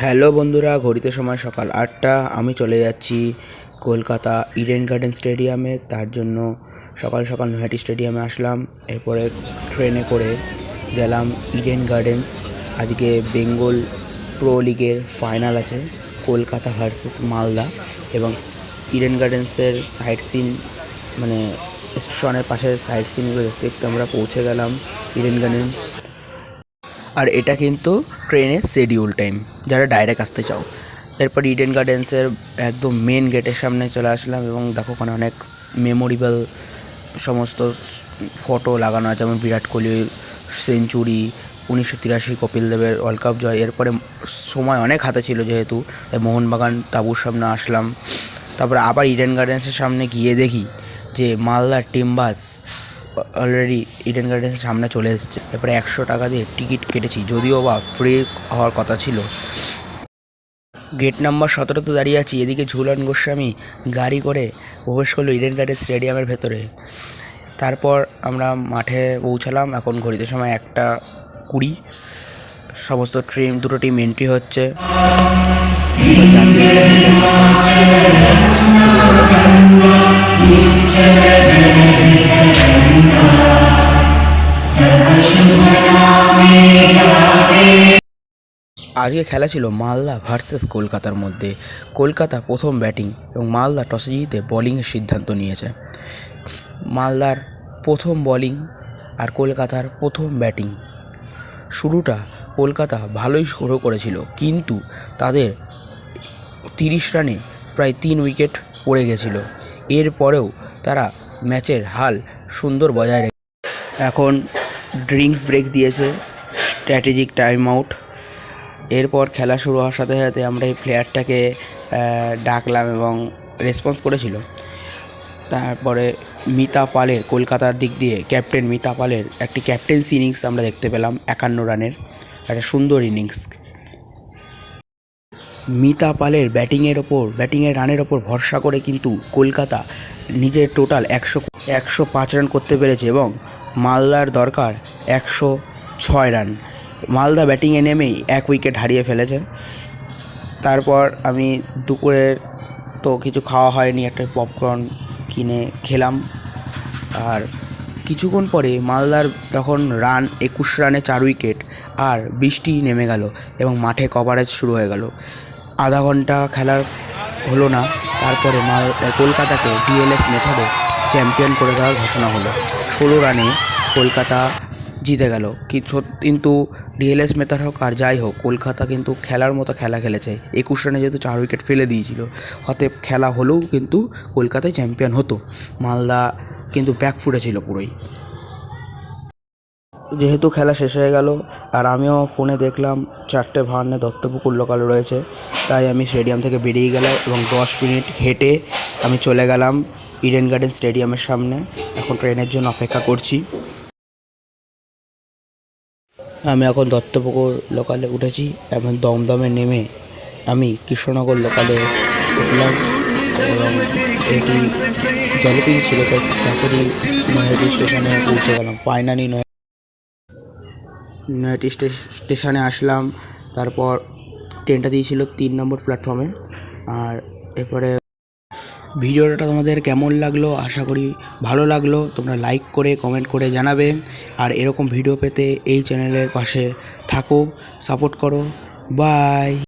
Hello বন্ধুরা, ঘড়িতে সময় সকাল আটটা। আমি চলে যাচ্ছি কলকাতা ইডেন গার্ডেন স্টেডিয়ামে তার জন্য সকাল সকাল নৈহাটি স্টেডিয়ামে আসলাম। এরপরে ট্রেনে করে গেলাম ইডেন গার্ডেন্স আজকে বেঙ্গল প্রো লিগের ফাইনাল আছে, কলকাতা ভার্সেস মালদা। এবং ইডেন গার্ডেন্সের সাইট সিন মানে স্টেশনের পাশে সাইট সিনগুলো দেখতে দেখতে আমরা পৌঁছে গেলাম ইডেন গার্ডেন্স আর এটা কিন্তু ট্রেনের শিডিউল টাইম যারা ডাইরেক্ট আসতে চাও। এরপর ইডেন গার্ডেন্সের একদম মেন গেটের সামনে চলে আসলাম এবং দেখো ওখানে অনেক মেমোরেবল সমস্ত ফটো লাগানো আছে। যেমন বিরাট কোহলি, সেঞ্চুরি, উনিশশো তিরাশি কপিল দেবের ওয়ার্ল্ড কাপ জয়। এরপরে সময় অনেক হাতে ছিল যেহেতু, তাই মোহনবাগান তাঁবুর সামনে আসলাম। তারপরে আবার ইডেন গার্ডেন্সের সামনে গিয়ে দেখি যে মালদার টিমবাস অলরেডি ইডেন গার্ডেন্সের সামনে চলে এসেছে। এরপরে একশো টাকা দিয়ে টিকিট কেটেছি। যদিও বা ফ্রি হওয়ার কথা ছিল। গেট নাম্বার সতেরোতে দাঁড়িয়ে আছি। এদিকে ঝুলন গোস্বামী গাড়ি করে প্রবেশ করল ইডেন গার্ডেন স্টেডিয়ামের ভেতরে। তারপর আমরা মাঠে পৌঁছালাম। এখন ঘড়িতে সময় একটা কুড়ি। সমস্ত টিম দুটো টিম এন্ট্রি হচ্ছে। জাতীয় আজকে খেলা ছিল মালদা ভার্সেস কলকাতার মধ্যে। কলকাতা প্রথম ব্যাটিং এবং মালদা টসে জিতে বোলিংয়ের সিদ্ধান্ত নিয়েছে। মালদার প্রথম বোলিং আর কলকাতার প্রথম ব্যাটিং। শুরুটা কলকাতা ভালোই শুরু করেছিল, কিন্তু তাদের তিরিশ রানে প্রায় তিন উইকেট পড়ে গেছিল। এরপরেও তারা ম্যাচের হাল সুন্দর বজায় রেখে এখন ড্রিঙ্কস ব্রেক দিয়েছে, স্ট্র্যাটেজিক টাইম আউট। এরপর খেলা শুরু হওয়ার সাথে সাথে আমরা এই প্লেয়ারটাকে ডাকলাম এবং রেসপন্স করেছিল। তারপরে মিতা পালের কলকাতার দিক দিয়ে ক্যাপ্টেন মিতা পালের একটি ক্যাপ্টেন্সি ইনিংস আমরা দেখতে পেলাম, একান্ন রানের। একটা সুন্দর ইনিংস মিতা পালের ব্যাটিংয়ের ওপর, ব্যাটিংয়ের রানের ওপর ভরসা করে কিন্তু কলকাতা নিজের টোটাল একশো একশো পাঁচ রান করতে পেরেছে এবং মালদার দরকার একশো ছয় রান মালদা ব্যাটিংয়ে নেমেই এক উইকেট হারিয়ে ফেলেছে। তারপর আমি দুপুরের তো কিছু খাওয়া হয়নি, একটা পপকর্ন কিনে খেলাম। আর কিছুক্ষণ পরে মালদার তখন রান, একুশ রানে চার উইকেট আর বৃষ্টি নেমে গেল এবং মাঠে কভারেজ শুরু হয়ে গেল। আধা ঘণ্টা খেলার হলো না, তারপরে মাল, কলকাতাকে ডিএলএস মেথডে চ্যাম্পিয়ন করে দেওয়ার ঘোষণা হলো। ষোলো রানে কলকাতা জিতে গেল। কিন্তু ডিএলএস মেথড হোক আর যাই হোক, কলকাতা কিন্তু খেলার মতো খেলা খেলেছে। একুশ রানে যেহেতু চার উইকেট ফেলে দিয়েছিল। অতএব খেলা হলেও কিন্তু কলকাতায় চ্যাম্পিয়ন হতো। মালদা কিন্তু ব্যাকফুটে ছিল পুরোই। যেহেতু খেলা শেষ হয়ে গেল, আর আমিও ফোনে দেখলাম, চারটে ভার্নে দত্তপুকুর লোকাল রয়েছে। তাই আমি স্টেডিয়াম থেকে বেরিয়ে গেলাম এবং দশ মিনিট হেঁটে আমি চলে গেলাম ইডেন গার্ডেন স্টেডিয়ামের সামনে। এখন ট্রেনের জন্য অপেক্ষা করছি। আমি এখন দত্তপুকুর লোকালে উঠেছি এবং দমদমে নেমে আমি কৃষ্ণনগর লোকালে উঠলাম এবং এটি জলপিং ছিল তাড়াতাড়ি নৈহাটি স্টেশনে পৌঁছে গেলাম। ফাইনালি নয় নৈহাটি স্টে- স্টেশনে আসলাম, তারপর ট্রেনটা দিয়েছিল তিন নম্বর প্ল্যাটফর্মে আর এরপরে ভিডিওটা তোমাদের কেমন লাগল? আশা করি ভালো লাগল। তোমরা লাইক করে কমেন্ট করে জানাবে। আর এরকম ভিডিও পেতে এই চ্যানেলের পাশে থাকো সাপোর্ট করো। বাই